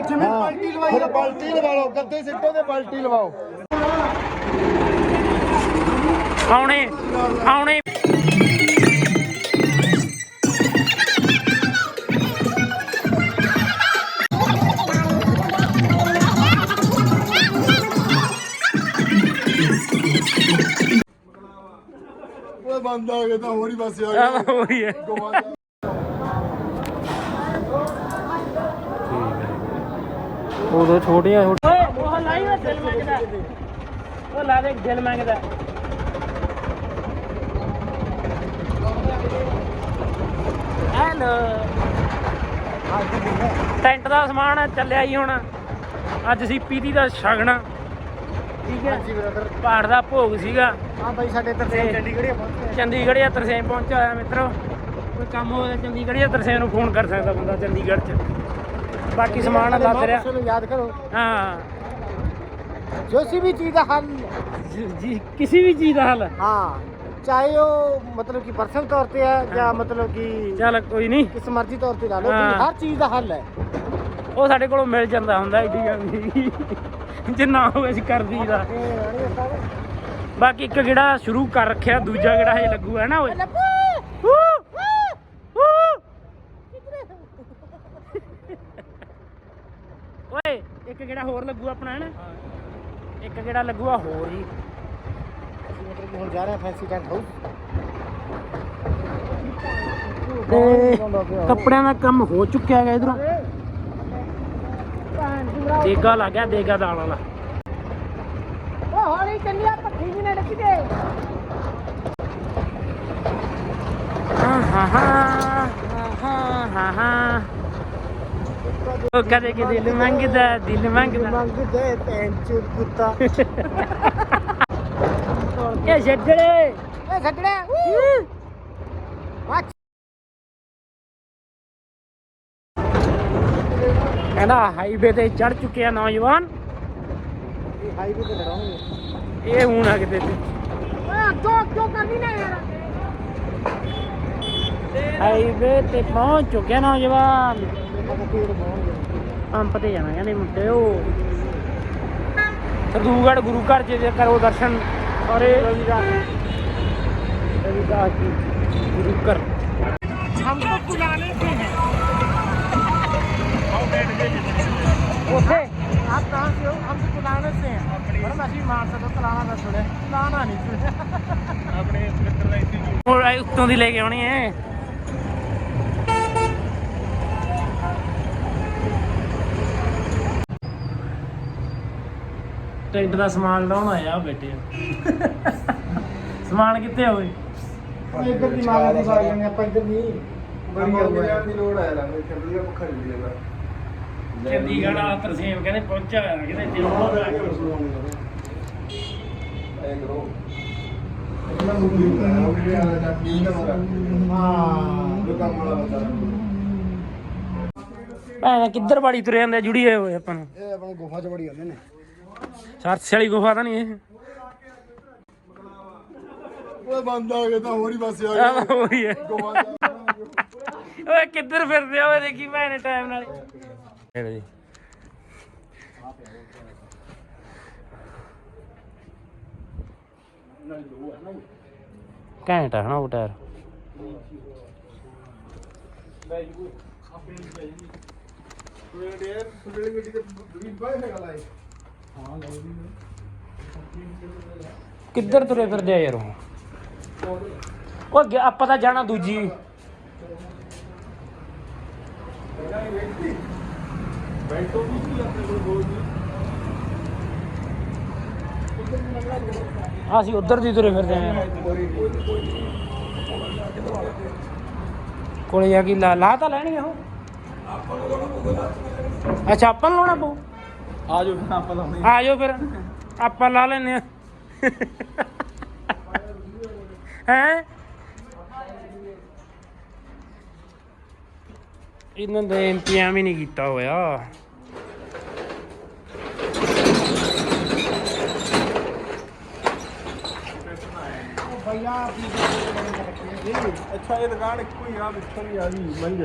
ਜਿਵੇਂ ਪਲਟੀ ਲਵਾਈ ਆ ਪਲਟੀ ਲਵਾ ਲਓ ਗੱਦੇ ਸਿੱਟੋ ਤੇ ਪਲਟੀ ਲਵਾਓ। ਆਉਣੇ ਆਉਣੇ। ਓਏ ਬੰਦ ਆ ਗਏ ਤਾਂ ਹੋਰ ਹੀ ਪਾਸੇ ਆ ਆਹ ਹੋਈ ਹੈ ਉਦੋਂ ਛੋਟੀਆਂ ਓਏ ਉਹ ਲਾਈ ਨਾ ਦਿਲ ਮੰਗਦਾ। ਉਹ ਲਾ ਦੇ ਦਿਲ ਮੰਗਦਾ। ਹੈਲੋ। ਟੈਂਟ ਦਾ ਸਮਾਨ ਚੱਲਿਆ ਹੀ ਹੁਣ। ਅੱਜ ਸੀ ਪੀਤੀ ਦਾ ਛਗਣਾ ਠੀਕ ਹੈ। ਹਾਂਜੀ ਬ੍ਰਦਰ ਪਹਾੜ ਦਾ ਭੋਗ ਸੀਗਾ। ਆ ਬਾਈ ਸਾਡੇ ਤਰਸੇਮ ਚੰਡੀਗੜ੍ਹ ਆ ਪਹੁੰਚੇ ਚੰਡੀਗੜ੍ਹ ਜਾਂ ਤਰਸੇਮ ਪਹੁੰਚਿਆ ਹੋਇਆ ਮਿੱਤਰੋ। ਕੋਈ ਕੰਮ ਹੋਵੇ ਚੰਡੀਗੜ੍ਹ ਜਾਂ ਤਰਸੇਮ ਨੂੰ ਫੋਨ ਕਰ ਸਕਦਾ ਬੰਦਾ ਚੰਡੀਗੜ੍ਹ 'ਚ। ਬਾਕੀ ਸਮਾਨ ਲੱਦ ਰਿਹਾ। ਚਲੋ ਯਾਦ ਕਰੋ। ਹਾਂ। ਜੋ ਸੀ ਵੀ ਚੀਜ਼ ਦਾ ਹੱਲ। ਜੀ- ਜੀ ਕਿਸੇ ਵੀ ਚੀਜ਼ ਦਾ ਹੱਲ। ਹਾਂ ਚਾਹੇ ਉਹ ਮਤਲਬ ਕਿ ਪਰਸਨਲ ਤੌਰ ਤੇ ਹੈ ਜਾਂ ਮਤਲਬ ਕਿ ਚੱਲ ਕੋਈ ਨਹੀਂ। ਕਿਸ ਮਰਜ਼ੀ ਤੌਰ ਤੇ ਲਾ ਲਓ ਹਾਂ। ਹਰ ਚੀਜ਼ ਦਾ ਹੱਲ ਹੈ। ਉਹ ਸਾਡੇ ਕੋਲੋਂ ਮਿਲ ਜਾਂਦਾ ਹੁੰਦਾ ਏਡੀ ਗੱਲ ਨਹੀਂ। ਜਿੰਨਾ ਹੋਵੇ ਅਸੀਂ ਕਰ ਦਈਦਾ ਬਾਕੀ ਇੱਕ ਗੇੜਾ ਸ਼ੁਰੂ ਕਰ ਰੱਖਿਆ ਦੂਜਾ ਗੇੜਾ ਹਜੇ ਲੱਗੂ ਹੈ ਨਾ ਓਏ ਵੂ! ਵੂ! ਓਏ ਇੱਕ ਗੇੜਾ ਹੋਰ ਲੱਗੂ ਆਪਣਾ ਹੈ ਨਾ? ਇੱਕ ਗੇੜਾ ਲੱਗੂਗਾ ਹੋਰ ਹੀ। ਅਸੀਂ ਮਤਲਬ ਕਿ ਹੁਣ ਜਾ ਰਹੇ ਹਾਂ ਫੈਂਸੀ ਟੈਂਟ ਹਾਊਸ। ਤੇ ਕੱਪੜਿਆਂ ਦਾ ਕੰਮ ਹੋ ਚੁੱਕਿਆ ਹੈਗਾ ਇਧਰੋਂ। ਦੇਗਾ ਲੱਗ ਗਿਆ ਦੇਗਾ ਦਾਲ ਵਾਲਾ। ਹੌਲੀ ਚੱਲਿਆ ਪੱਠੀ ਜੀ ਨੇ ਡਿੱਗ ਗਏ ਹਾਂ ਹਾਂ ਹਾਂ ਹਾਂ ਹਾਂ ਹਾਂ। ਉਹ ਕਦੇ ਕਿ ਦਿਲ ਮੰਗਦਾ ਦਿਲ ਮੰਗਦਾ ਮੰਗਦੇ ਪੈਨ ਚੁਰ ਕੁੱਤਾ ਇਹ ਛੱਡੜੇ ਏ ਛੱਡਣਾ ਵਾਚ ਕਹਿੰਦਾ ਹਾਈਵੇ ਤੇ ਚੜ ਚੁੱਕੇ ਆ ਨੌਜਵਾਨ ਇਹ ਹਾਈਵੇ ਤੇ ਲੜਾਉਂਗੇ ਇਹ ਹੁਣ ਆ ਕਿਤੇ ਤੇ ਓਏ ਅੱਗੋਂ ਅੱਗੋਂ ਕਰਨੀ ਨਾ ਯਾਰ ਹਾਈਵੇ ਤੇ ਪਹੁੰਚ ਚੁੱਕੇ ਆ ਨੌਜਵਾਨ ਆਪਾਂ ਪੀੜ ਪਾਉਣਗੇ ਪੰਪ ਤੇ ਜਾਣਾ ਕਹਿੰਦੇ ਮੁੰਡੇ ਉਹ ਸਰਦੂਗੜ ਗੁਰੂ ਘਰ ਚ ਜੇ ਕਰੋ ਦਰਸ਼ਨ ਔਰੇ ਰਵਿਦਾਸ ਜੀ ਗੁਰੂ ਘਰ हमको बुलाने से हैं ਉੱਥੇ आप कहाँ से हो हमको बुलाने से हैं मैडम ਅਸੀਂ ਮਾਨਸਾ ਤੋਂ ਤਲਾਣਾ ਦਾ ਸੁਣਿਆ ਤਲਾਣਾ ਨਹੀਂ ਸੁਣਿਆ ਆਪਣੇ ਮਿੱਤਰ ਦਾ ਇੱਥੇ ਹੋਰ ਆਏ ਉੱਤੋਂ ਦੀ ਲੈ ਕੇ ਆਉਣੀ ਐ ਟੈਂਟ ਦਾ ਸਮਾਨ ਲਾਉਣ ਆਇਆ ਬੇਟੇ। ਸਮਾਨ ਕਿੱਥੇ ਹੋਵੇ ਇੱਧਰ ਦੀ ਮਾਲ ਦੀ ਬਾਈ ਨੇ ਆਪਾਂ ਇੱਧਰ ਦੀ ਬੜੀ ਹੋ। ਗਿਆ ਦੀ ਲੋੜ ਆ ਲਾਂਗੇ ਚੱਲੀਏ ਪੱਖਾ ਨਹੀਂ ਲੈਣਾ ਚੰਡੀਗੜ੍ਹ ਆ ਤਰਸੇਮ ਕਹਿੰਦੇ ਪਹੁੰਚਿਆ ਹੋਇਆ ਕਹਿੰਦੇ ਦਿਲ ਬਹੁਤ ਲੱਗ ਗਿਆ। ਐ ਕਰੋ। ਇਹਨਾਂ ਨੂੰ ਵੀ ਉਹ ਵੀ ਆ ਜਾ ਪੀ ਨਾ ਮਰਾ ਹਾਂ ਲੋ ਕੰਮ ਵਾਲਾ ਬੰਦਾ। ਭੈਣ ਕਿੱਧਰ ਬਾੜੀ ਤੁਰੇ ਜਾਂਦੇ ਜੁੜੀਏ ਹੋਏ ਆਪਾਂ ਨੂੰ? ਇਹ ਆਪਣੇ ਗੁਫਾ ਚ ਬੜੀ ਹੁੰਦੇ ਨੇ। ਸਰਸੇ ਵਾਲੀ ਗੁਫਾ ਤਾਂ ਨਹੀਂ ਇਹ। ਓਏ ਬੰਦ ਆ ਗਏ ਤਾਂ ਹੋਰ ਹੀ ਪਾਸੇ ਆ ਆਹ ਹੋਈ ਹੈ ਓਏ ਕਿੱਧਰ ਫਿਰਦੇ ਆ ਓਏ ਦੇਖੀ ਭੈਣੇ ਟਾਈਮ ਨਾਲ। ਇਹ ਜੀ। ਘੈਂਟ ਆ ਹਨਾ ਉਹ ਟਾਇਰ। ਕਿੱਧਰ ਤੁਰੇ ਫਿਰਦੇ ਆ ਯਾਰ ਉਹ? ਉਹ ਆਪਾਂ ਤਾਂ ਜਾਣਾ ਦੂਜੀ। ਅਸੀਂ ਉਧਰ ਦੀ ਤੁਰੇ ਫਿਰਦੇ ਆ। ਕੋਲੇ ਜਾ ਕੇ ਲਾ ਲਾ ਤਾਂ ਲੈਣੀ ਉਹ। ਅੱਛਾ, ਆਪਾਂ ਨੂੰ ਲਾਉਣਾ ਪਊ। ਆ ਜਾਓ ਫਿਰ ਆਪਾਂ ਲਾਉਣੇ ਆ ਜਾਓ ਫਿਰ। ਆਪਾਂ ਲਾ ਲੈਨੇ ਆ ਹੈ? ਇਹਨਾਂ ਦੇ ਇੰਤਜ਼ਾਮ ਵੀ ਨਹੀਂ ਕੀਤਾ ਹੋਇਆ। ਅੱਛਾ ਇਹ ਦੁਕਾਨ ਇੱਕੋ ਹੀ ਆ ਵਿੱਚੋਂ ਹੀ ਆ ਗਈ ਮੰਝ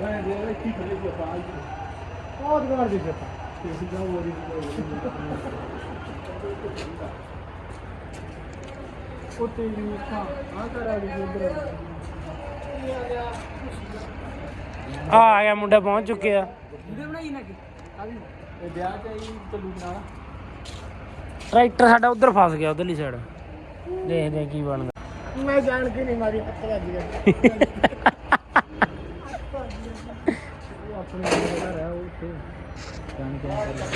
ਮੈਂ ਦੇ ਇੱਥੇ ਖੜੇ ਜੀ ਆਪਾਂ ਬਹੁਤ ਗਾਰ ਦੀ ਫਿਰ ਆ ਕਰਾ ਦੀ ਉਧਰ ਆ ਆ ਗਿਆ ਮੁੰਡਾ ਪਹੁੰਚ ਚੁੱਕਿਆ ਇਹ ਵਿਆਹ ਚ ਆਈ ਚੱਲੂ ਨਾਲ। ਟਰੈਕਟਰ ਸਾਡਾ ਉਧਰ ਫਸ ਗਿਆ ਉਧਰਲੀ ਸਾਈਡ ਦੇਖਦੇ ਆ ਕੀ ਬਣਦਾ ਮੈਂ ਜਾਣ ਕੇ ਨਹੀਂ ਮਾਰੀ ਹੱਥ ਵੱਜ ਗਿਆ। ਆਪਣੇ ਘਰ ਉਹ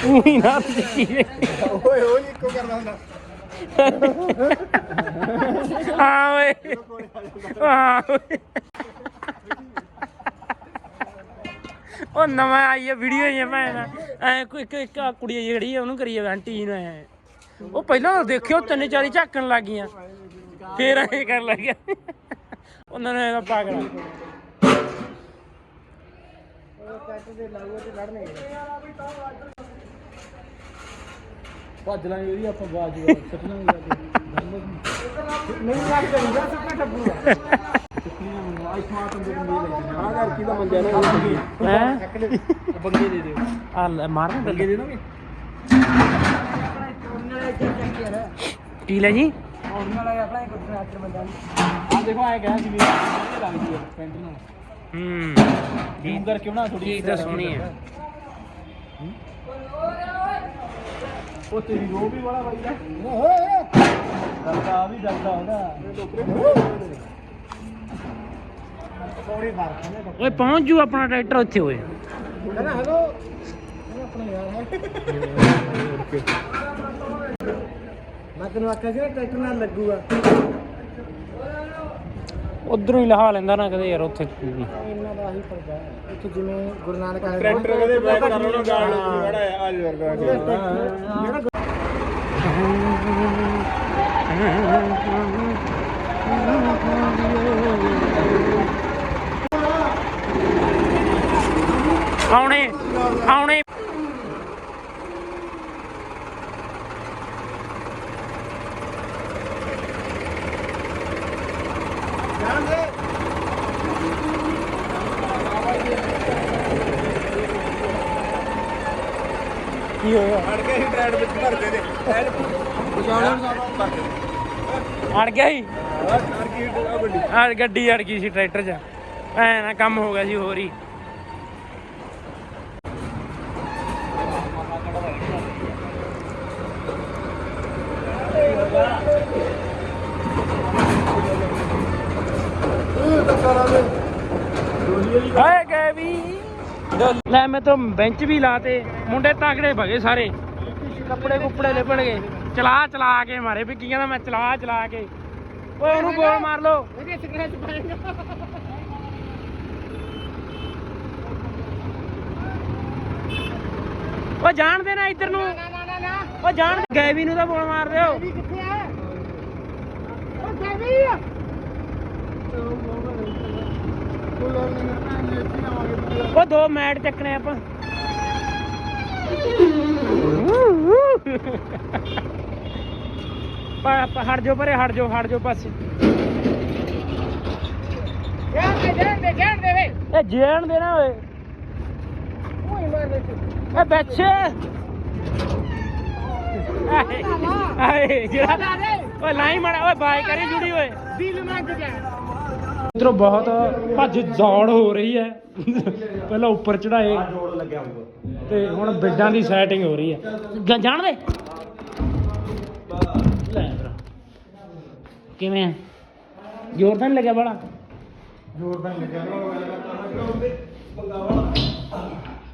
ਉਹੀ ਨਾ ਦੇਖੀ ਓਏ ਓਏ ਇੱਕੋ ਕਰਦਾ ਹੁੰਦਾ। ਹਾਂ ਓਏ। ਹਾਂ ਓਏ। ਉਹ ਨਵਾਂ ਆਈ ਹੈ ਵੀਡੀਓ ਹੀ ਹੈ ਭੈਣ ਐ ਕੋਈ ਇੱਕ ਇੱਕ ਆਹ ਕੁੜੀ ਜਿਹੜੀ ਹੈ ਉਹਨੂੰ ਕਰੀ ਜਾਵੇ ਆਂਟੀ ਜੀ ਨੂੰ ਐ। ਉਹ ਪਹਿਲਾਂ ਦੇਖਿਓ ਤਿੰਨ ਚਾਰੀ ਝਾਕਣ ਲੱਗ ਗਈਆਂ। ਫੇਰ ਐ ਕਰਨ ਲੱਗ ਗਿਆ ਉਹਨਾਂ ਨੇ ਇਹਦਾ ਪਾਗਲ ਕੱਟ ਦੇ ਲਾਗੂ ਤੇ ਲੜਨੇ ਭੱਜ ਲਾਂਗੇ ਉਹਦੀ ਆਪਾਂ ਬਾਜ ਸੱਟ ਲਾਂਗੇ ਨਹੀਂ ਲੱਗ ਜਾਊਗਾ ਸੁੱਕਾ ਟੱਪੂਗਾ ਆਈ ਸਮਾਂ ਤੋਂ ਮੇਰੇ ਮੇਲ ਹੈ ਆ। ਯਾਰ ਕੀ ਦਾ ਮੰਗਿਆ ਨਾ ਉਹ ਹੈ? ਬੰਗੇ ਦੇ ਦਿਓ। ਆ ਲੈ, ਮਾਰਨਾ ਬੰਗੇ ਦੇ ਦੋਗੇ? ਕੀ ਲੈ ਜੀ? ਉਹਨਾਂ ਵਾਲਾ ਆਪਣਾ ਇੱਕ ਟਰੈਕਟਰ ਬੰਦਾ ਆ ਦੇਖੋ ਆਏ ਕਹਿਆ ਸੀ ਵੀ ਇਹ ਲੱਗਦੀ ਹੈ ਪੈਂਟ ਨਾਲ ਹੂੰ। ਜ਼ੂਮ ਕਰਕੇ ਉਹਨਾਂ ਥੋੜੀ ਚੀਜ਼ ਤਾਂ ਸੋਹਣੀ ਹੈ। ਉਹ ਤੇਰੀ ਰੋ ਵੀ ਵਾਲਾ ਬਾਈ ਦਾ। ਡਰਦਾ ਆ ਵੀ ਡਰਦਾ ਉਹਦਾ। ਸੌਰੀ ਬਾਤ ਹੈ ਓਏ ਪਹੁੰਚ ਜੂ ਆਪਣਾ ਟਰੈਕਟਰ ਉੱਥੇ ਹੋਏ ਕਹਿੰਦਾ ਹੈਲੋ ਇਹ ਆਪਣਾ ਯਾਰ ਹੈ। ਮੈਂ ਤੈਨੂੰ ਆਖਿਆ ਸੀ ਨਾ ਟਰੈਕਟਰ ਨਾਲ ਲੱਗੂਗਾ। ਉਧਰੋਂ ਹੀ ਲਹਾ ਲੈਂਦਾ ਨਾ ਕਦੇ ਯਾਰ ਉੱਥੇ। ਇਹਨਾਂ ਦਾ ਹੀ ਫ਼ਰਕ ਹੈ। ਇੱਥੇ ਜਿਵੇਂ ਗੁਰੂ ਨਾਨਕ ਆਲੇ ਟਰੈਕਟਰ ਕਦੇ ਬੈਕ ਕਰ ਲਓ ਗਾਲ ਬੜਾ ਹੈ ਆ ਜਰ ਆਉਣੇ ਆਉਣੇ ਕੀ ਹੋਇਆ ਅੜ ਕੇ ਹੀ ਟਰੈਡ ਵਿੱਚ ਭਰਦੇ ਨੇ ਬਚਾਉਣਾ ਸਾਹਿਬ ਅੜ ਗਿਆ ਸੀ? ਆ ਗੱਡੀ ਅੜ ਗਈ ਸੀ ਟਰੈਕਟਰ 'ਚ। ਐ ਨਾ ਕੰਮ ਹੋ ਗਿਆ ਸੀ ਹੋਰ ਹੀ। ਹਾਏ ਗਏ ਵੀ। ਲੈ, ਮੈਂ ਤਾਂ ਬੈਂਚ ਵੀ ਲਾਤੇ। ਮੁੰਡੇ ਤਾਕੜੇ ਭਗੇ ਸਾਰੇ। ਕੱਪੜੇ ਕੁੱਪੜੇ ਲਿਪਣ ਗਏ ਚਲਾ ਚਲਾ ਕੇ ਮਾਰੇ ਵੀ ਕੀ ਕਹਿੰਦਾ ਮੈਂ ਚਲਾ ਚਲਾ ਕੇ। ਓਏ ਉਹਨੂੰ ਗੋਲ ਮਾਰ ਲੋ ਇਹਦੇ ਸਿਗਰਟ ਪਾਏਗਾ। ਓ ਜਾਣ ਦੇ ਨਾ ਇੱਧਰ ਨੂੰ। ਓ ਜਾਣ ਦੇ। ਗੈਵੀ ਨੂੰ ਤਾਂ ਬੋਲ ਮਾਰ ਦਿਓ। ਵੀ ਕਿੱਥੇ ਆ? ਉਹ ਗੈਵੀ! ਓ ਦੋ ਮੈਟ ਚੱਕਣੇ ਆਪਾਂ। ਹਟ ਜਾਓ ਪਰੇ, ਹਟ ਜਾਓ ਹਟ ਜਾਓ ਪਾਸੇ। ਜਾਣ ਦੇ ਜਾਣ ਦੇ ਜਾਣ ਦੇ ਵੇ ਇਹ ਜੇਣ ਦੇ ਨਾ ਓਏ। ਉਹੀ ਮਾਰ ਦੇ ਤੂੰ ਇਹ ਬੱਚੇ ਆਏ। ਜਿਹੜਾ ਓਏ ਲਾਈ ਮੜਾ ਓਏ ਬਾਈ ਕਰੀ ਜੁੜੀ ਓਏ। ਦਿਲ ਮੰਗ ਜਾ ਇਧਰੋਂ ਬਹੁਤ ਭੱਜ ਦੌੜ ਹੋ ਰਹੀ ਹੈ। ਪਹਿਲਾਂ ਉੱਪਰ ਚੜਾਏ ਤੇ ਹੁਣ ਬੈੱਡਾਂ ਦੀ ਸੈਟਿੰਗ ਹੋ ਰਹੀ ਹੈ। ਗ- ਜਾਣ ਦੇ। ਲੈ ਭਰਾ। ਕਿਵੇਂ ਆ? ਜ਼ੋਰ ਤਾਂ ਨਹੀਂ ਲੱਗਿਆ ਬੜਾ ਜੋੜ ਤਾਂ ਲੱਗਿਆ।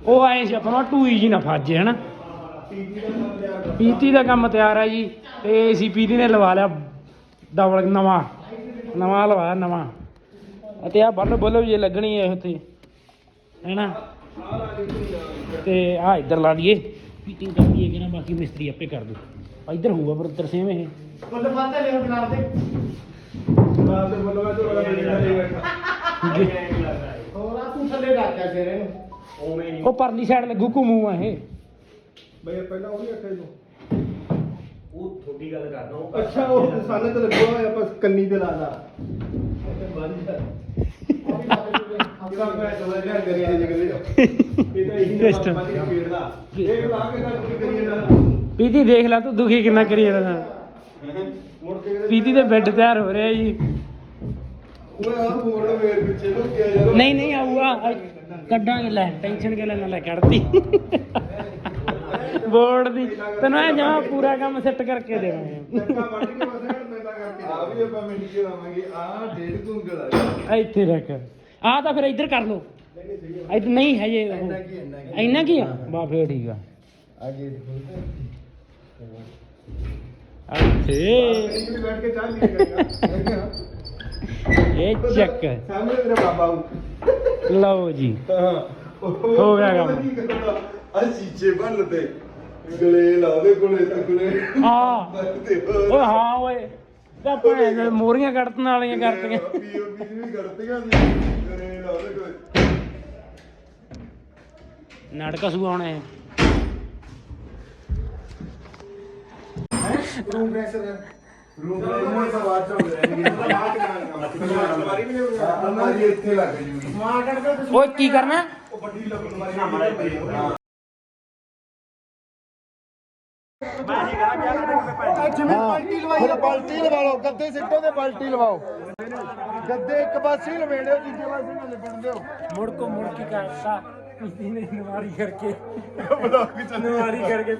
ਉਹ ਆਏ ਸੀ ਆਪਣਾ ਟੂਈ ਜੀ ਨਾ ਫਾਜੇ ਹਨਾ? ਪੀਤੀ ਦਾ ਕੰਮ ਤਿਆਰ ਹੈ ਜੀ ਤੇ ਏਸੀਪੀ ਦੀ ਨੇ ਲਵਾ ਲਿਆ। ਡਬਲ ਨਵਾਂ। ਨਵਾਂ ਲਵਾਇਆ ਨਵਾਂ। ਅਤੇ ਆ ਬੱਲ ਬੁੱਲ ਜੇ ਲੱਗਣੀ ਹੈ ਉੱਥੇ ਹੈਨਾ ਤੇ ਆ ਇੱਧਰ ਲਾ ਦਈਏ ਫੀਟਿੰਗ ਕਰ ਦਈਏ ਕਿ ਨਾ ਬਾਕੀ ਮਿਸਤਰੀ ਆਪੇ ਕਰ ਦੂ। ਆ ਇੱਧਰ ਹੋਊਗਾ ਪਰ ਉੱਧਰ ਸੇਮ ਇਹ। ਕੁੱਲ ਫਾਤੇ ਲੈ ਗਲਾਸ ਦੇ। ਬਾਅਦ ਦੇ ਬੋਲੋ ਤੇ ਬੜਾ ਬੜੀ ਹੋਰਾ ਤੂੰ ਥੱਲੇ ਰੱਖਿਆ ਸਿਰੇ ਨੂੰ ਉਵੇਂ ਨਹੀਂ ਉਹ ਪਰਲੀ ਸਾਈਡ ਲੱਗੂ ਘੁੰਮੂ ਆ ਇਹ। ਬਈ ਪਹਿਲਾਂ ਉਹ ਵੀ ਰੱਖਿਆ ਜੋ ਉਹ ਥੋੜੀ ਗੱਲ ਕਰਦਾ ਉਹ ਅੱਛਾ ਉਹ ਸਾਨੇ ਤੇ ਲੱਗਿਆ ਹੋਇਆ ਆਪਾਂ ਕੰਨੀ ਤੇ ਲਾਦਾ ਪੀਤੀ ਦੇਖ ਲੈ ਤੂੰ ਦੁਖੀ ਕਿੰਨਾ ਕਰੀ ਜਾਂਦਾ ਪੀਤੀ ਦੇ ਬੈੱਡ ਤਿਆਰ ਹੋ ਰਿਹਾ ਜੀ। ਓਏ ਆ ਮੋੜ ਮੇਰੇ ਪਿੱਛੇ ਲੁਕਿਆ ਯਾਰ ਨਹੀਂ ਨਹੀਂ ਆਊਗਾ। ਕੱਢਾਂਗੇ, ਲੈ ਟੈਨਸ਼ਨ ਕੇ ਲੈਣਾ ਲੈ ਕੱਢਤੀ। ਬੋਰਡ ਦੀ। ਤੈਨੂੰ ਐ ਜਮਾ ਪੂਰਾ ਕੰਮ ਸੈੱਟ ਕਰਕੇ ਦੇਵਾਂਗੇ। ਚੱਕਾ ਵੱਢ ਕੇ ਬਸ ਪੈਂਦਾ ਕਰਕੇ ਆ ਵੀ ਆਪਾਂ ਮਿੰਟ ਕੇ ਲਾਵਾਂਗੇ ਆ ਡੇਢ ਗੁੰਗਲ ਆ ਆ ਇੱਥੇ ਰੱਖ। ਆ ਤਾਂ ਫਿਰ ਇੱਧਰ ਕਰ ਲੋ ਇੱਧਰ ਨਹੀਂ ਹੈ ਜੇ ਇੰਨਾ ਕੀ ਇੰਨਾ ਕੀ? ਇੰਨਾ ਕੀ ਆ? ਬਾ ਫੇਰ ਠੀਕ ਆ। ਆ ਗੇਟ ਇੱਥੇ। ਬੈਠ ਕੇ ਚਾਹ ਕਰੇਗਾ ਇਹ ਚੱਕ। ਸਾਹਮਣੇ ਤੇਰਾ ਬਾਬਾ ਆਊ। ਲਓ ਜੀ। ਹਾਂ। ਹੋ ਗਿਆ ਕੰਮ। ਆ ਚੀਚੇ ਬੰਨ ਤੇ ਗਲੇ ਲਾ ਦੇ ਕੋਲੇ ਤੱਕਲੇ ਆ। ਤੇ ਹੋਰ। ਓਏ ਹਾਂ ਓਏ। ਤਾਂ ਭੈਣ ਦੇ ਮੋਰੀਆਂ ਕੱਢਣ ਵਾਲੀਆਂ ਕਰਤੀਆਂ। ਪੀਓਪੀ ਵੀ ਕਰਤੀਆਂ ਸੀ ਗਲੇ ਲਾ ਦੇ ਕੋਲੇ ਨਾਟਕ ਸੂ ਆਉਣਾ ਹੈ। ਰੂਮ ਪ੍ਰੈਸ਼ਰ ਰੂਮ ਪ੍ਰੈਸ਼ਰ ਬਾਅਦ ਚ ਰਹਿਣਗੇ ਚ ਕਰਾਂਗੇ ਅਲਮਾਰੀ ਵੀ ਨਹੀਂ ਅਲਮਾਰੀ ਇੱਥੇ ਲੱਗ ਜੂਗੀ। ਓਏ ਕੀ ਕਰਨਾ? ਉਹ ਵੱਡੀ ਲੱਗ ਅਲਮਾਰੀ ਫਿਰ ਪਲਟੀ ਲਵਾ ਲਓ ਗੱਦੇ ਸਿੱਟੋ ਤੇ ਪਲਟੀ ਲਵਾਓ। ਗੱਦੇ ਇੱਕ ਪਾਸੇ ਲਵੇੜਿਓ ਦੂਜੇ ਪਾਸੇ ਨਾ ਲਿਪਣ ਦਿਓ ਮੁੜ ਕੋ ਮੁੜ ਕੇ ਕਰਤਾ ਕਿਸੀ ਨੇ ਨਵਾਰੀ ਕਰਕੇ। ਬਲੌਗ ਚੱਲ ਨਵਾਰੀ ਕਰਕੇ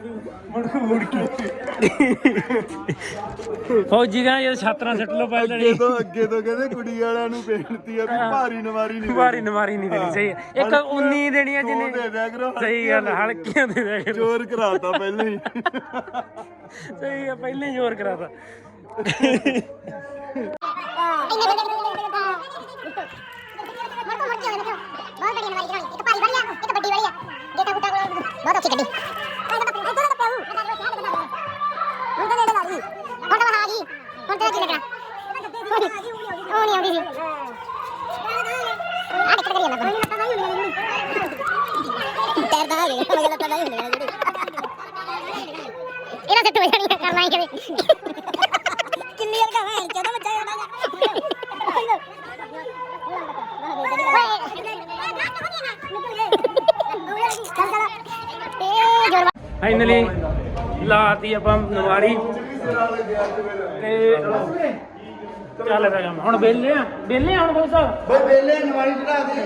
ਮੁੜ ਕੋ ਮੁੜ ਕੇ। ਫੌਜੀ ਦਾ ਇਹ ਛਾਤਰਾ ਸੱਟ ਲੋ ਪਹਿਲਾਂ ਅੱਗੇ ਤੋਂ ਅੱਗੇ ਤੋਂ ਕਹਿੰਦੇ ਕੁੜੀ ਵਾਲਿਆਂ ਨੂੰ ਬੇਨਤੀ ਆ ਵੀ ਭਾਰੀ ਨਵਾਰੀ ਨਹੀਂ ਵਾਰੀ ਨਵਾਰੀ ਨਹੀਂ ਦੇਣੀ ਸਹੀ ਹੈ। ਇੱਕ 19 ਦੇਣੀਆਂ ਦੋ ਦੇ ਜਿੰਨੇ ਦਿਆ ਕਰੋ ਸਹੀ ਗੱਲ ਹਲਕੀਆਂ ਦੇ ਦਿਆ ਕਰੋ। ਜ਼ੋਰ ਕਰਾਤਾ ਪਹਿਲਾਂ ਹੀ। ਸਹੀ ਹੈ ਪਹਿਲਾਂ ਹੀ ਜ਼ੋਰ ਕਰਾਤਾ। ਬਹੁਤ ਅੱਛੀ ਗੱਡੀ ਹੁਣ ਤਾਂ ਹਾਂ ਜੀ ਹੁਣ ਤਾਂ ਕੀ ਲੱਗਣਾ ਉਹ ਨਹੀਂ ਆਉਂਦੀ ਸੀ ਆ ਟਿਕਟ ਕਰੀ ਜਾਂਦਾ ਟਾਇਰ ਦਾ ਹੈ ਮਗਰ ਲੱਤਾਂ ਦਾ ਹੀ ਹੁੰਦੇ ਨੇ ਜਿਹੜੀ ਇਹਨਾਂ ਸੱਟ ਹੋ ਜਾਣੀ ਹੈ ਕਰਨਾ ਹੀ ਕਦੇ ਕਿੰਨੀ ਵਾਰ ਕਹਾਂ ਜਦੋਂ ਬੱਚਾ ਜਾਂਦਾ ਜਾ ਫਾਈਨਲੀ ਲਾਤੀ ਆਪਾਂ ਨਵਾਰੀ। ਤੇ ਚੱਲ ਪਿਆ ਕੰਮ। ਹੁਣ ਵਿਹਲੇ ਆ। ਆ ਹੁਣ ਦੋਸਤ ਬਈ ਵੇਲੇ ਨਵਾਰੀ ਚੜਾ ਦੇ।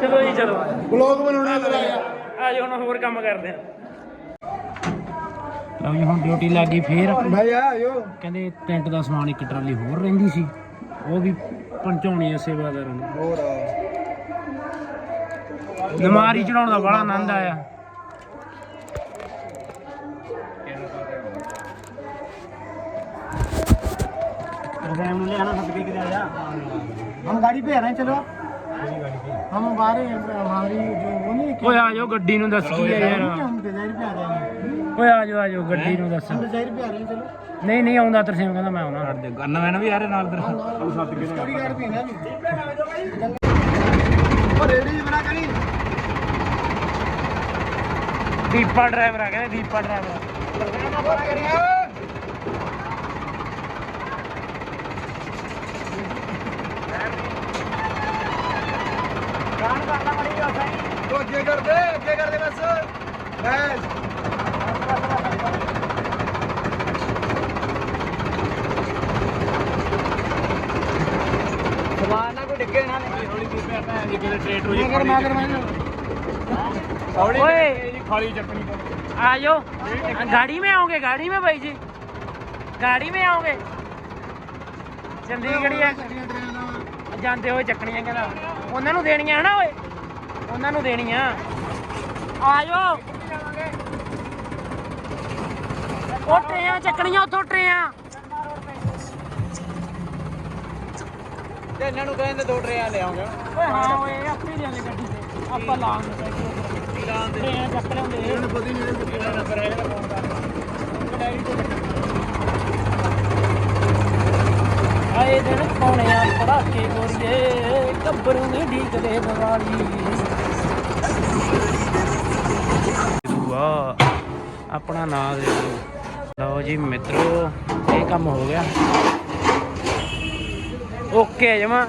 ਚਲੋ ਜੀ ਚਲੋ। ਬਲੌਗ ਬਣਾਉਣਾ ਤੇਰਾ ਆ ਜਾਓ ਹੁਣ ਹੋਰ ਕੰਮ ਕਰਦੇ ਆ। ਲਓ ਜੀ ਹੁਣ ਡਿਊਟੀ ਲੱਗ ਗਈ ਫੇਰ। ਭਾਈ ਆਇਓ ਕਹਿੰਦੇ ਟੈਂਟ ਦਾ ਸਮਾਨ ਇੱਕ ਟਰਾਲੀ ਹੋਰ ਰਹਿੰਦੀ ਸੀ। ਉਹ ਵੀ ਪਹੁੰਚਾਉਣੀ ਹੈ ਸੇਵਾਦਾਰਾਂ ਨੂੰ। ਹੋਰ ਨਮਾਰੀ ਚੜਾਉਣ ਦਾ ਬੜਾ ਆਨੰਦ ਆਇਆ ਪ੍ਰੋਗਰਾਮ ਨੂੰ ਲਿਆਣਾ ਸੱਦ ਕੇ ਕਿਤੇ ਆਇਆ हम गाड़ी पे आ रहे हैं चलो हम हमारे हमारी जो वो नहीं ਓਏ ਆ ਜਾਓ ਗੱਡੀ ਨੂੰ ਦੱਸ ਕੀ ਹੈ ਯਾਰ हम डिजायर पे आ रहे हैं ਓਏ ਆ ਜਾਓ ਆ ਜਾਓ ਗੱਡੀ ਨੂੰ ਦੱਸ हम डिजायर पे आ रहे हैं चलो ਨਹੀਂ ਨਹੀਂ ਆਉਂਦਾ ਤਰਸੇਮ ਕਹਿੰਦਾ ਮੈਂ ਆਉਣਾ ਛੱਡ ਦੇ ਗੰਨਾ ਮੈਨ ਵੀ ਯਾਰ ਨਾਲ ਦਰ पूरी गाड़ी पे है ना ਉਹ ਰੇੜੀ ਬਣਾ ਕਰੀ ਦੀਪਾ ਡਰਾਈਵਰ ਆ ਕਹਿੰਦੇ ਦੀਪਾ ਡਰਾਈਵਰ ਤੂੰ ਅੱਗੇ ਕਰ ਬਸ। ਬੈਸ। ਸਵਾਰ ਨਾ ਕੋ ਡਿੱਗੇ ਨਾ। ਹੌਲੀ ਪੀਪੇ ਆਪਾਂ ਜੇ ਕਿਤੇ ਟ੍ਰੇਟ ਹੋ ਜੇ ਮਗਰ ਮਗਰ ਓਏ। ਖਾਲੀ ਚੱਕਣੀ आ जाओ गाड़ी में आओगे गाड़ी में भाई जी गाड़ी में आओगे ਚੰਡੀਗੜ੍ਹ ਹੈ ਜਾਂਦੇ ਹੋਏ ਚੱਕਣੀਆਂ ਕਹਿੰਦਾ ਉਹਨਾਂ ਨੂੰ ਦੇਣੀਆਂ ਹਨਾ ਓਏ ਉਹਨਾਂ ਨੂੰ ਦੇਣੀਆਂ ਆ ਜਾਓ ਉਹ ਟਰੇਆਂ ਚੱਕਣੀਆਂ ਉੱਥੋਂ ਟਰੇਆਂ ਤੇ ਇਹਨਾਂ ਨੂੰ ਕਹਿੰਦੇ ਦੋ ਟਰੇਆਂ ਲੈ ਆਉਂਗੇ ਓਏ ਹਾਂ ਓਏ ਆਪੇ ਲਿਆਂਦੇ ਗੱਡੀ ਤੇ ਆਪਾਂ ਲਾਉਂਗੇ ਆਏ ਦਿਨ ਪਾਉਣੇ ਪੜਾਕੇ ਗੋਰੀਏ ਗੱਭਰੂ ਨਹੀਂ ਢੀਕਦੇ ਦਿਵਾਲੀ ਵਾਹ ਆਪਣਾ ਨਾਂ ਦੇ ਦਿਓ। ਲਓ ਜੀ ਮਿੱਤਰੋ, ਇਹ ਕੰਮ ਹੋ ਗਿਆ। ਓਕੇ ਜਮਾ।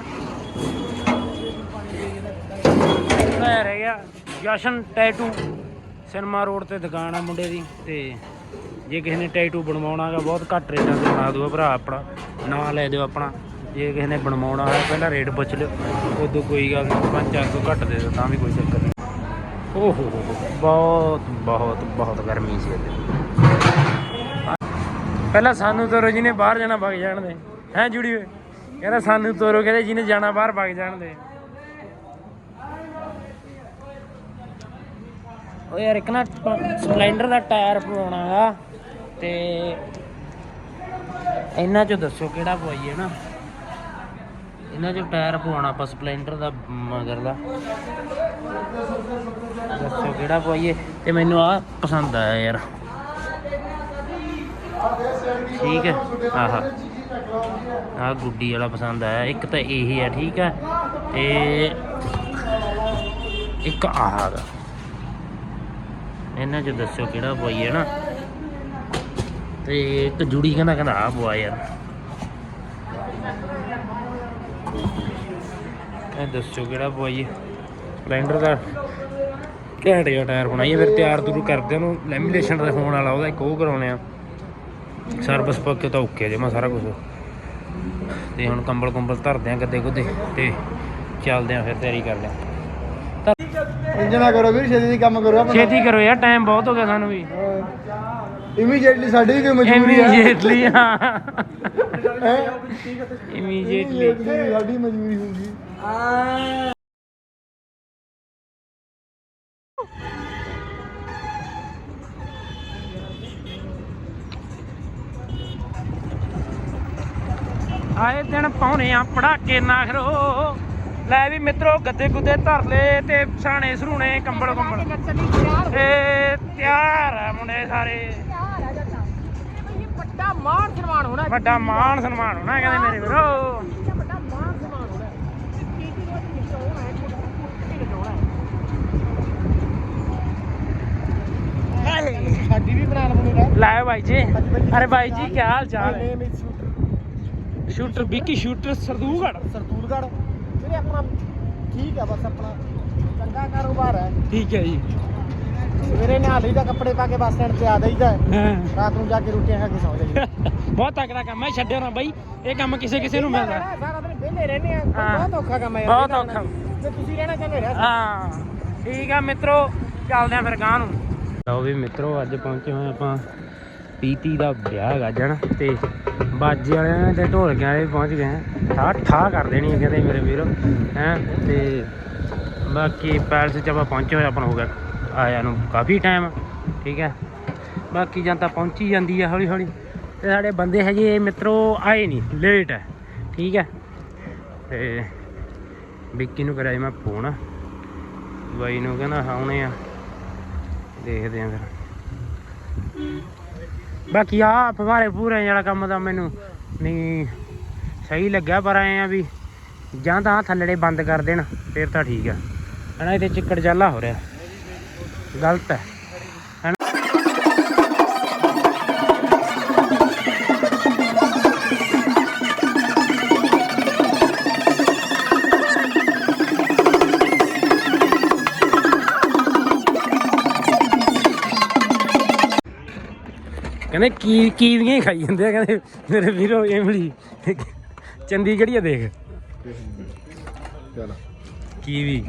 ਰਹਿ ਗਿਆ। ਜਸ਼ਨ ਟੈਟੂ ਸਿਨੇਮਾ ਰੋਡ ਤੇ ਦੁਕਾਨ ਆ ਮੁੰਡੇ ਦੀ ਤੇ ਜੇ ਕਿਸੇ ਨੇ ਟੈਟੂ ਬਣਵਾਉਣਾਗਾ ਬਹੁਤ ਘੱਟ ਰੇਟਾਂ ਤੇ ਬਣਾ ਦੂਗਾ ਭਰਾ ਆਪਣਾ ਨਾਂ ਲੈ ਦਿਓ ਆਪਣਾ। ਜੇ ਕਿਸੇ ਨੇ ਬਣਵਾਉਣਾ ਹੈ ਪਹਿਲਾਂ ਰੇਟ ਪੁੱਛ ਲਿਓ ਉਦੋਂ ਕੋਈ ਗੱਲ ਨਹੀਂ 5-400 ਘੱਟ ਦੇ ਦਿਓ ਤਾਂ ਵੀ ਕੋਈ ਚੱਕਰ ਨਹੀਂ। ਓਹ ਹੋ ਹੋ ਹੋ, ਬਹੁਤ ਬਹੁਤ ਬਹੁਤ ਗਰਮੀ ਸੀ ਇੱਥੇ। ਪਹਿਲਾਂ ਸਾਨੂੰ ਤੋਰੋ ਜਿਹਨੇ ਬਾਹਰ ਜਾਣਾ ਵਗ ਜਾਣ ਦੇ। ਹੈ ਜੁੜੀ ਹੋਏ ਕਹਿੰਦਾ ਸਾਨੂੰ ਤੋਰੋ ਕਹਿੰਦੇ ਜਿਹਨੇ ਜਾਣਾ ਬਾਹਰ ਵਗ ਜਾਣ ਦੇ। ਉਹ ਯਾਰ ਇੱਕ ਨਾ ਸਪਲੈਂਡਰ ਦਾ ਟਾਇਰ ਪਵਾਉਣਾ ਗਾ ਤੇ ਇਹਨਾਂ ਚੋਂ ਦੱਸੋ ਕਿਹੜਾ ਪਵਾਈਏ ਨਾ। ਇਹਨਾਂ ਚੋਂ ਟਾਇਰ ਪਵਾਉਣਾ ਆਪਾਂ ਸਪਲੈਂਡਰ ਦਾ ਮਗਰਲਾ ਦੱਸੋ ਕਿਹੜਾ ਪਵਾਈਏ ਤੇ ਮੈਨੂੰ ਆ ਪਸੰਦ ਆਇਆ ਯਾਰ। ਠੀਕ ਹੈ, ਆਹਾ। ਆ ਗੁੱਡੀ ਵਾਲਾ ਪਸੰਦ ਆਇਆ, ਇੱਕ ਤਾਂ ਇਹ ਹੈ, ਠੀਕ ਹੈ। ਤੇ ਇੱਕ ਆਹ ਗਾ ਇਹਨਾਂ ਚ ਦੱਸੋ ਕਿਹੜਾ ਪਵਾਈਏ ਨਾ। ਤੇ ਇੱਕ ਜੁੜੀ ਕਹਿੰਦਾ ਕਹਿੰਦਾ ਆ ਪਵਾ ਯਾਰ। ਇਹ ਦੱਸੋ ਕਿਹੜਾ ਪਵਾਈਏ ਸਪਲੈਂਡਰ ਦਾ ਘੈਂਟ ਜਿਹਾ ਟਾਇਰ ਬਣਾਈਏ, ਫਿਰ ਤਿਆਰ ਤੁਰ ਕਰਦੇ ਉਹਨੂੰ ਲੈਮੀਨੇਸ਼ਨ ਦਾ ਹੋਣ ਵਾਲਾ, ਉਹਦਾ ਇੱਕ ਉਹ ਕਰਾਉਣੇ ਆ। ਸਰਵਿਸ ਪੱਕੇ ਤਾਂ ਓਕੇ ਜਮਾ ਸਾਰਾ ਕੁਝ ਤੇ ਹੁਣ ਕੰਬਲ ਕੰਬਲ ਧਰਦੇ ਆ ਗੱਦੇ ਗੁੱਦੇ ਤੇ ਚੱਲਦੇ ਆ ਫਿਰ ਤਿਆਰੀ ਕਰਦੇ ਆ ਇੰਜਣਾ ਕਰੋ ਵੀਰ ਛੇਤੀ ਕੰਮ ਕਰੋ ਆਪਣਾ। ਛੇਤੀ ਕਰੋ ਯਾਰ ਟਾਈਮ ਬਹੁਤ ਹੋ ਗਿਆ ਸਾਨੂੰ ਵੀ। ਇਮੀਡੀਏਟਲੀ ਸਾਡੀ ਵੀ ਕੋਈ ਮਜਬੂਰੀ ਹੈ। ਇਮੀਡੀਏਟਲੀ ਹਾਂ? ਇਮੀਡੀਏਟਲੀ ਸਾਡੀ ਮਜਬੂਰੀ ਹੋਊਗੀ। ਆਏ ਦਿਨ ਪਾਉਣੇ ਆ ਪੜਾਕੇ ਨਾ ਖਰੋ ਲੈ ਵੀ ਮਿੱਤਰੋ ਗੱਦੇ ਗੁੱਦੇ ਧਰ ਲੈ ਤੇ ਸਾਣੇ ਸਰੂਣੇ ਕੰਬਲ ਕੰਬਲ। ਤੇ ਤਿਆਰ ਆ ਮੁੰਡੇ ਸਾਰੇ। ਵੱਡਾ ਮਾਣ ਸਨਮਾਨ ਹੋਣਾ। ਵੱਡਾ ਮਾਣ ਸਨਮਾਨ ਹੋਣਾ ਕਹਿੰਦੇ ਮੇਰੇ ਵੀਰੋ। ਵੱਡਾ ਮਾਣ ਸਨਮਾਨ ਹੋਣਾ। ਕੀ ਕੀ ਰੋਜ਼ ਨਿਕਲਣਾ ਹੈ ਕੁੱਟੀ ਲਗਾਉਣਾ ਸਾਡੀ ਵੀ ਬਣਾ ਲਵਾਂਗੇ ਲੈ ਭਾਈ ਜੀ। ਅਰੇ ਭਾਈ ਜੀ ਕੀ ਹਾਲ ਚਾਲ ਹੈ? Shooter. Shooter Vicky shooter Sardulgarh Sardulgarh ਵੀਰੇ ਆਪਣਾ ਠੀਕ ਹੈ ਬਸ ਆਪਣਾ ਚੰਗਾ ਕਾਰੋਬਾਰ ਹੈ। ਠੀਕ ਹੈ ਜੀ। ਸਵੇਰੇ ਨਹਾ ਲਈਦਾ ਕੱਪੜੇ ਪਾ ਕੇ ਬੱਸ ਸਟੈਂਡ ਤੇ ਆ ਜਾਈਦਾ ਹਾਂ। ਰਾਤ ਨੂੰ ਜਾ ਕੇ ਰੋਟੀਆਂ ਖਾ ਕੇ ਸੌ ਜਾਈਦਾ ਬਹੁਤ ਤਕੜਾ ਕੰਮ ਹੈ ਛੱਡਿਓ ਨਾ ਬਾਈ। ਇਹ ਕੰਮ ਕਿਸੇ ਕਿਸੇ ਨੂੰ ਮਿਲਦਾ। ਸਾਰਾ ਦਿਨ ਵਿਹਲੇ ਰਹਿੰਦੇ ਆ। ਬਹੁਤ ਔਖਾ ਕੰਮ ਹੈ ਬਹੁਤ ਔਖਾ। ਜੇ ਤੁਸੀਂ ਰਹਿਣਾ ਚਾਹੁੰਦੇ ਰਹਿ ਹਾਂ। ਠੀਕ ਆ ਮਿੱਤਰੋ ਚੱਲਦੇ ਆ ਫਿਰ ਗਾਂ ਨੂੰ। ਲਓ ਵੀ ਮਿੱਤਰੋ ਅੱਜ ਪਹੁੰਚੇ ਹੋਏ ਆਪਾਂ ਪੀਤੀ ਦਾ ਵਿਆਹ ਹੈਗਾ ਜਣ ਤੇ। ਬਾਜੇ ਵਾਲਿਆਂ ਤੇ ਢੋਲਕਿਆਂ ਵਾਲੇ ਵੀ ਪਹੁੰਚ ਗਏ ਹੈ ਠਾ ਠਾ ਕਰ ਦੇਣੀ ਹੈ ਕਹਿੰਦੇ ਮੇਰੇ ਵੀਰੋ। ਹੈ, ਤੇ ਬਾਕੀ ਪੈਲਸ ਚ ਆਪਾਂ ਪਹੁੰਚੇ ਹੋਏ ਆਪਾਂ ਨੂੰ ਹੋ ਗਿਆ ਆਇਆ ਨੂੰ ਕਾਫੀ ਟਾਈਮ ਠੀਕ ਹੈ। ਬਾਕੀ ਜਨਤਾ ਪਹੁੰਚੀ ਜਾਂਦੀ ਆ ਹੌਲੀ ਹੌਲੀ ਤੇ ਸਾਡੇ ਬੰਦੇ ਹੈਗੇ ਮਿੱਤਰੋ ਆਏ ਨਹੀਂ ਲੇਟ ਹੈ ਠੀਕ ਹੈ। ਤੇ ਵਿੱਕੀ ਨੂੰ ਕਰਿਆ ਸੀ ਮੈਂ ਫੋਨ ਬਾਈ ਨੂੰ ਕਹਿੰਦਾ, ਆਉਣੇ ਆ। ਦੇਖਦੇ ਆ ਫਿਰ। ਬਾਕੀ ਆ ਫਵਾਰੇ ਪੂਰੇ ਵਾਲਾ ਕੰਮ ਤਾਂ ਮੈਨੂੰ ਨਹੀਂ ਸਹੀ ਲੱਗਿਆ, ਪਰ ਐ ਆ ਵੀ ਜਾਂ ਤਾਂ ਆਹ ਥੱਲੜੇ ਬੰਦ ਕਰ ਦੇਣ, ਫਿਰ ਤਾਂ ਠੀਕ ਆ। ਹਨਾ, ਇਹਦੇ ਚਿੱਕੜ ਜਾਲਾ ਹੋ ਰਿਹਾ। ਗਲਤ ਹੈ। ਕਹਿੰਦੇ ਕੀ ਕੀਵੀਆਂ ਹੀ ਖਾਈ ਜਾਂਦੇ ਆ ਕਹਿੰਦੇ ਮੇਰੇ ਵੀਰੋ ਇਮਲੀ। ਚੰਡੀਗੜ੍ਹੀ ਆ ਦੇਖ। ਚਲ। ਕੀਵੀ।